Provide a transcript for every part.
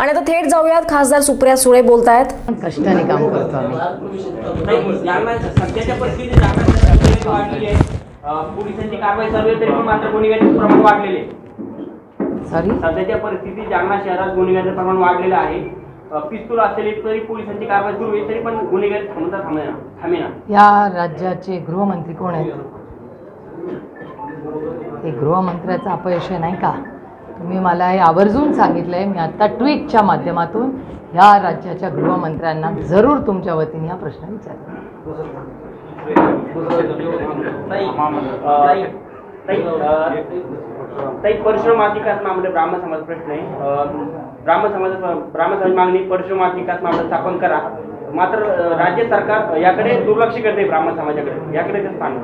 आणि आता थेट जाऊयात. खासदार सुप्रिया सुळे बोलतायत. कष्टाने काम करतो आम्ही. पोलिसांची कारवाई चालू आहे तरी पण मात्र गुन्हेगारीचं प्रमाण वाढलेले. सॉरी सध्याच्या परिस्थितीत जालना शहरात गुन्हेगारीचं प्रमाण वाढलेलं आहे. पिस्तूल असलेली तरी पोलिसांची कारवाई सुरू आहे तरी पण गुन्हेगारी थांबता थांबेना थांबेना. या राज्याचे गृहमंत्री कोण आहेत? ते गृहमंत्र्याचं अपयश आहे नाही का? तुम्ही मला हे आवर्जून सांगितलं आहे मी आत्ता ट्विटच्या माध्यमातून ह्या राज्याच्या गृहमंत्र्यांना जरूर तुमच्या वतीने हा प्रश्न विचारला ताई, परशुराम अधिकास मामले ब्राह्मण समाज प्रश्न आहे. ब्राह्म ब्राह्मण समाज ब्राह्मण समाज मागणी परशुराम अधिकास मामला स्थापन करा. मात्र राज्य सरकार याकडे दुर्लक्ष करते ब्राह्मण समाजाकडे. याकडे ते स्थान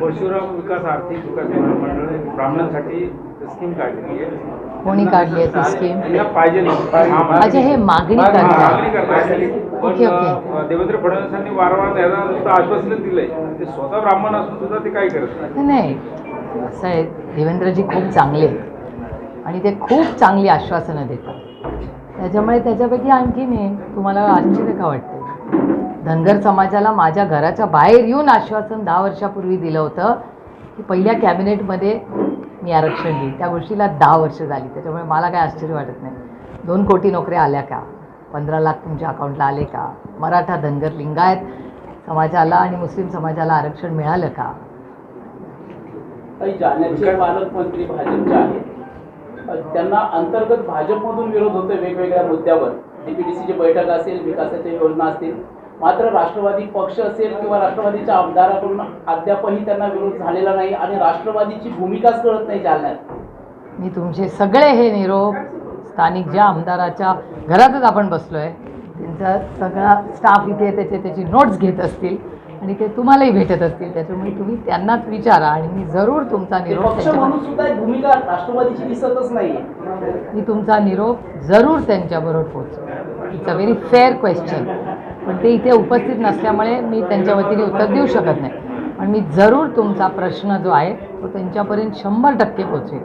परशुराम विकास आर्थिक विकास मंडळ ब्राह्मणांसाठी स्कीम काढलेली आहे. कोणी काढली आहे ती स्कीम? पाहिजे नाही. अच्छा हे मागणी मागणी करतात पण देवेंद्र फडणवीसांनी वारंवार त्यांना नुसतं आश्वासन दिलंय. ते स्वतः ब्राह्मण असून सुद्धा ते काही करत नाही. असं आहे. देवेंद्रजी खूप चांगले आहेत. आणि ते खूप चांगली आश्वासनं देतात. त्याच्यामुळे त्याच्यापैकी आणखीन आहे तुम्हाला आश्चर्य का वाटतं धनगर समाजाला माझ्या घराच्या बाहेर येऊन आश्वासन दहा वर्षापूर्वी दिलं होतं की पहिल्या कॅबिनेटमध्ये मी आरक्षण दिली त्या गोष्टीला दहा वर्ष झाली. त्याच्यामुळे मला काय आश्चर्य वाटत नाही. दोन कोटी नोकऱ्या आल्या का? पंधरा लाख तुमच्या अकाउंटला आले का? मराठा धनगर लिंगायत समाजाला आणि मुस्लिम समाजाला आरक्षण मिळालं का? पालकमंत्री भाजपचे आहेत. त्यांना अंतर्गत भाजपमधून विरोध होतोय वेगवेगळ्या मुद्द्यावर. डीपीडीसीची बैठक असेल विकासाच्या योजना असतील मात्र राष्ट्रवादी पक्ष असेल किंवा राष्ट्रवादीच्या आमदाराकडून अद्यापही त्यांना विरोध झालेला नाही आणि राष्ट्रवादीची भूमिकाच कळत नाही जालन्यात. मी तुमचे सगळे हे निरोप स्थानिक ज्या आमदाराच्या घरातच आपण बसलो आहे त्यांचा सगळा स्टाफ इथे त्याचे त्याची नोट्स घेत असतील आणि ते तुम्हालाही भेटत असतील. त्याच्यामुळे तुम्ही त्यांनाच विचारा आणि मी जरूर तुमचा निरोप भूमिका राष्ट्रवादीची दिसतच नाहीये मी तुमचा निरोप जरूर त्यांच्याबरोबर पोहोचू it's a very fair question पण ते इथे उपस्थित नसल्यामुळे मी त्यांच्या वतीने उत्तर देऊ शकत नाही. पण मी जरूर तुमचा प्रश्न जो आहे तो त्यांच्यापर्यंत शंभर टक्के पोचवेल